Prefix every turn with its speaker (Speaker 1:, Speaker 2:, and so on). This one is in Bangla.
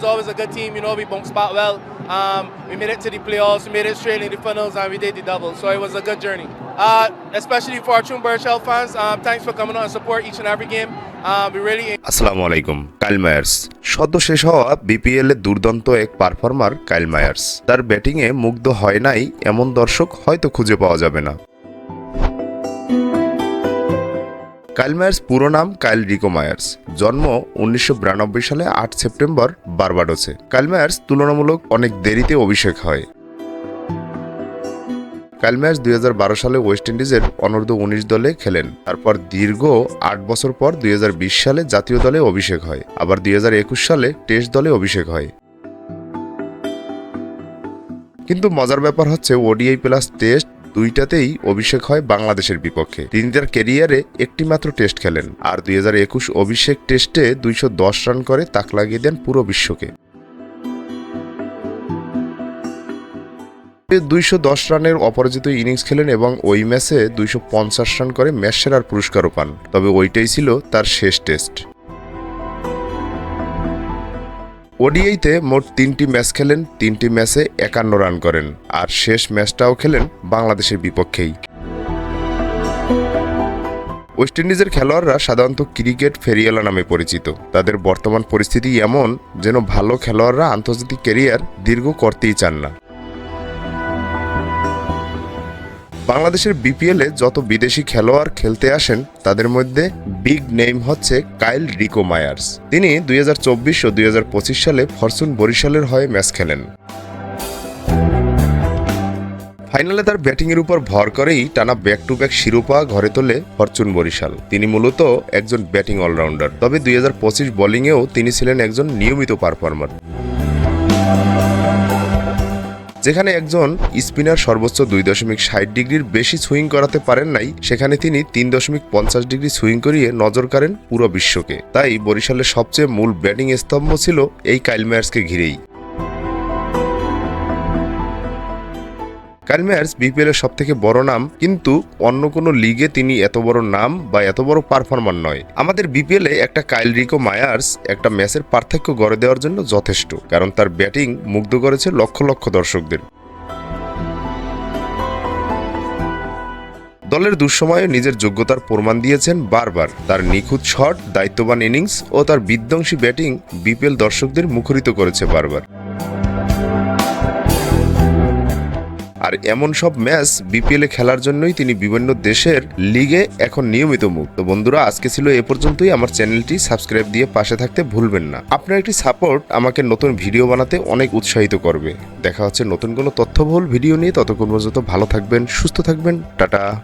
Speaker 1: is always a good team. You know, we bounced back well. Um, we made it to the playoffs, we made it straight in the finals, and we did the double. So it was a good journey. Uh, especially for our Tune Shell fans, um, thanks for coming on and support each and every game. Um,
Speaker 2: আসসালামু আলাইকুম কাইল মায়ার্স সদ্য শেষ হওয়া বিপিএল এর দুর্দান্ত এক পারফর্মার কাইল মায়ার্স তার ব্যাটিংয়ে মুগ্ধ হয় নাই এমন দর্শক হয়তো খুঁজে পাওয়া যাবে না কাইল মায়ার্স, পুরো নাম কাইল রিকো মায়ার্স। জন্ম উনিশশো বিরানব্বই সালে আট সেপ্টেম্বর বারবাডোসে। কাইল মায়ার্স তুলনামূলক অনেক দেরিতে অভিষেক হয়। কাইল মায়ার্স দুই সালে ওয়েস্ট ইন্ডিজের অনূর্ধ্ব উনিশ দলে খেলেন। তারপর দীর্ঘ আট বছর পর দুই হাজার বিশ সালে জাতীয় দলে অভিষেক হয়। আবার দুই হাজার একুশ সালে টেস্ট দলে অভিষেক হয়। কিন্তু মজার ব্যাপার হচ্ছে, ওডিআই প্লাস টেস্ট দুইটাতেই অভিষেক হয় বাংলাদেশের বিপক্ষে। তিনি তার কেরিয়ারে একটি মাত্র টেস্ট খেলেন আর দুই হাজার একুশ অভিষেক টেস্টে দুইশো দশ রান করে তাক লাগিয়ে দেন পুরো বিশ্বকে। দুইশো দশ রানের অপরাজিত ইনিংস খেলেন এবং ওই ম্যাচে দুইশো পঞ্চাশ রান করে ম্যাচ সেরার পুরস্কারও পান। তবে ওইটাই ছিল তার শেষ টেস্ট। ওডিআইতে মোট তিনটি ম্যাচ খেলেন, তিনটি ম্যাচে একান্ন রান করেন, আর শেষ ম্যাচটাও খেলেন বাংলাদেশের বিপক্ষেই। ওয়েস্ট ইন্ডিজের খেলোয়াড়রা সাধারণত ক্রিকেট ফেরিয়ালা নামে পরিচিত। তাদের বর্তমান পরিস্থিতি এমন যেন ভালো খেলোয়াড়রা আন্তর্জাতিক ক্যারিয়ার দীর্ঘ করতেই চান না। বাংলাদেশের বিপিএলে যত বিদেশি খেলোয়াড় খেলতে আসেন, তাদের মধ্যে বিগ নেম হচ্ছে কাইল রিকো মায়ার্স। তিনি দুই হাজার চব্বিশ ও দুই হাজার পঁচিশ সালে ফরচুন বরিশালের হয়ে ম্যাচ খেলেন। ফাইনালে তার ব্যাটিংয়ের উপর ভর করেই টানা ব্যাক টু ব্যাক শিরোপা ঘরে তোলে ফরচুন বরিশাল। তিনি মূলত একজন ব্যাটিং অলরাউন্ডার। তবে দুই হাজার পঁচিশ বোলিংয়েও তিনি ছিলেন একজন নিয়মিত পারফর্মার যেখানে একজন স্পিনার সর্বোচ্চ দুই দশমিক ষাট ডিগ্রির বেশি সুইং করাতে পারেন নাই, সেখানে তিনি তিন দশমিক পঞ্চাশ ডিগ্রি সুইং করিয়ে নজর কাড়েন পুরো বিশ্বকে। তাই বরিশালের সবচেয়ে মূল ব্যাটিং স্তম্ভ ছিল এই কাইল মেয়ার্সকে ঘিরেই। কাইল মেয়ার্স বিপিএল এর সব থেকে বড় নাম, কিন্তু অন্য কোনো লিগে তিনি এত বড় নাম বা এত বড় পারফরমার নয়। আমাদের বিপিএল এ একটা কাইল রিকো মায়ার্স একটা ম্যাচের পার্থক্য গড়ে দেওয়ার জন্য যথেষ্ট, কারণ তার ব্যাটিং মুগ্ধ করেছে লক্ষ লক্ষ দর্শকদের। দলের দুঃসময়ে নিজের যোগ্যতার প্রমাণ দিয়েছেন বারবার। তার নিখুঁত শট, দায়িত্ববান ইনিংস ও তার বিধ্বংসী ব্যাটিং বিপিএল দর্শকদের মুখরিত করেছে বারবার। আর এমন সব ম্যাচ বিপিএল খেলার জন্যই তিনি বিভিন্ন দেশের লিগে এখন নিয়মিত মুখ। তো বন্ধুরা, আজকে ছিল এ পর্যন্তই। আমার চ্যানেলটি সাবস্ক্রাইব দিয়ে পাশে থাকতে ভুলবেন না। আপনার একটি সাপোর্ট আমাকে নতুন ভিডিও বানাতে অনেক উৎসাহিত করবে। দেখা হচ্ছে নতুন কোনো তথ্যবহুল ভিডিও নিয়ে। ততক্ষণ পর্যন্ত ভালো থাকবেন, সুস্থ থাকবেন। টাটা।